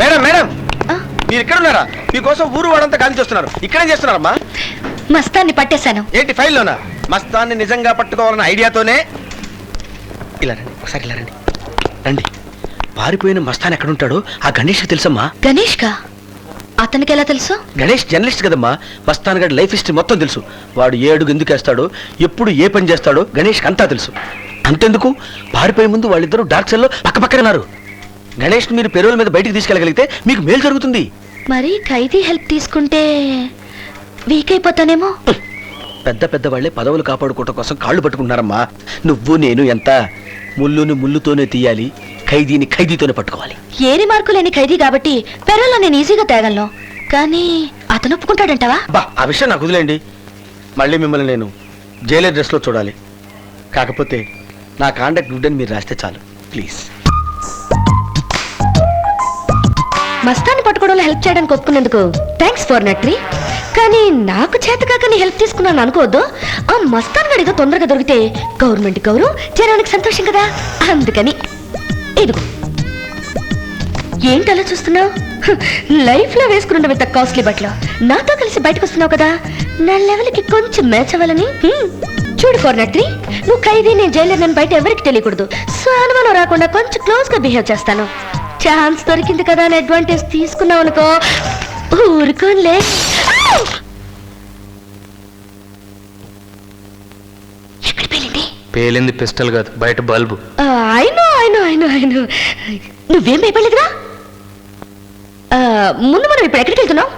Madam madam! మీరు ఇక్కడ ఉన్నారా మీకోసం ఊరు వాడంతా ఖాళీ చేస్తున్నారు. ఇక్కడేం చేస్తున్నారమ్మా? మస్తాన్ని పట్టేశాను. ఏంటి ఫైల్లోనా? మస్తాన్ని నిజంగా పట్టుకోవాలన్న ఐడియాతోనే? ఇలా రండి ఒకసారి ఇలా రండి. రండి. పారిపోయిన మస్తాన్ ఎక్కడుంటాడో ఆ గణేష్కి తెలుసమ్మా? గణేష్ కా? అతనికి ఎలా తెలుసు? గణేష్ జర్నలిస్ట్ కదమ్మా. మస్తాన్ గడి లైఫ్ హిస్టరీ మొత్తం తెలుసు. వాడు ఏ అడుగు ఎందుకు వేస్తాడో ఎప్పుడు ఏ పని చేస్తాడో గణేష్కి అంతా తెలుసు. అంతెందుకు? పారిపోయే ముందు వాళ్ళిద్దరూ డార్క్ సెల్లో పక్క పక్కనున్నారు గణేష్ మీరు పెరువుల మీద బయటికి తీసుకెళ్ళగలిగితే మీకు మేలు జరుగుతుంది. మరి ఖైదీ హెల్ప్ తీసుకుంటే వీక్ అయిపోతానేమో? పెద్ద పెద్ద వాళ్ళే పదవులు కాపాడుకోవటం కోసం కాళ్ళు పట్టుకుంటున్నారమ్మా. నువ్వు నేను ఎంత ముళ్ళుని ముళ్ళుతోనే తీయాలి ఖైదీని ఖైదీతోనే పట్టుకోవాలి. ఏరి మార్కు లేని ఖైదీ కాబట్టి పెరల్లో నేను ఈజీగా తేగలను. కానీ అతను ఒప్పుకుంటాడంటావా? బా ఆ విషయం నాకు వదిలేండి మళ్ళీ మిమ్మల్ని నేను జైలర్ డ్రెస్లో చూడాలి. కాకపోతే నా కాండక్ట్ గుడ్ అని మీరు రాస్తే చాలు. ప్లీజ్ మస్తాన్ని పట్టుకోవడంలో హెల్ప్ చేయడానికి ఒప్పుకున్నందుకు థ్యాంక్స్ ఫర్ నట్రీ. కానీ నాకు చేతకాక నీ హెల్ప్ తీసుకున్నాను అనుకోవద్దు. ఆ మస్తాన్ గడిగా తొందరగా దొరికితే గవర్నమెంట్ గౌరవం జనానికి సంతోషం కదా? అందుకని. ఇదిగో. ఏంటి అలా చూస్తున్నావు? లైఫ్లో ఇంత కాస్ట్లీ బట్టలు. నాతో కలిసి బయటకు వస్తున్నావు కదా? నా లెవెల్కి కొంచెం మ్యాచ్ అవ్వాలని. చూడు కోరినట్రి నువ్వు ఖైదీ నేను జైలర్ నేను బయట ఎవరికి తెలియకూడదు. సో అనుమానం రాకుండా కొంచెం క్లోజ్గా బిహేవ్ చేస్తాను. ఛాన్స్ దొరికింది కదా అని అడ్వాంటేజ్ తీసుకున్నావు అనుకో ఎక్కడ పేలింది పిస్టల్ కాదు బయట బల్బు. అయినో అయినో అయినో అయినో నువ్వేం భయపడలేదుగా ఆ, ముందు మనం ఇప్పుడు ఎక్కడికి వెళ్తున్నావు?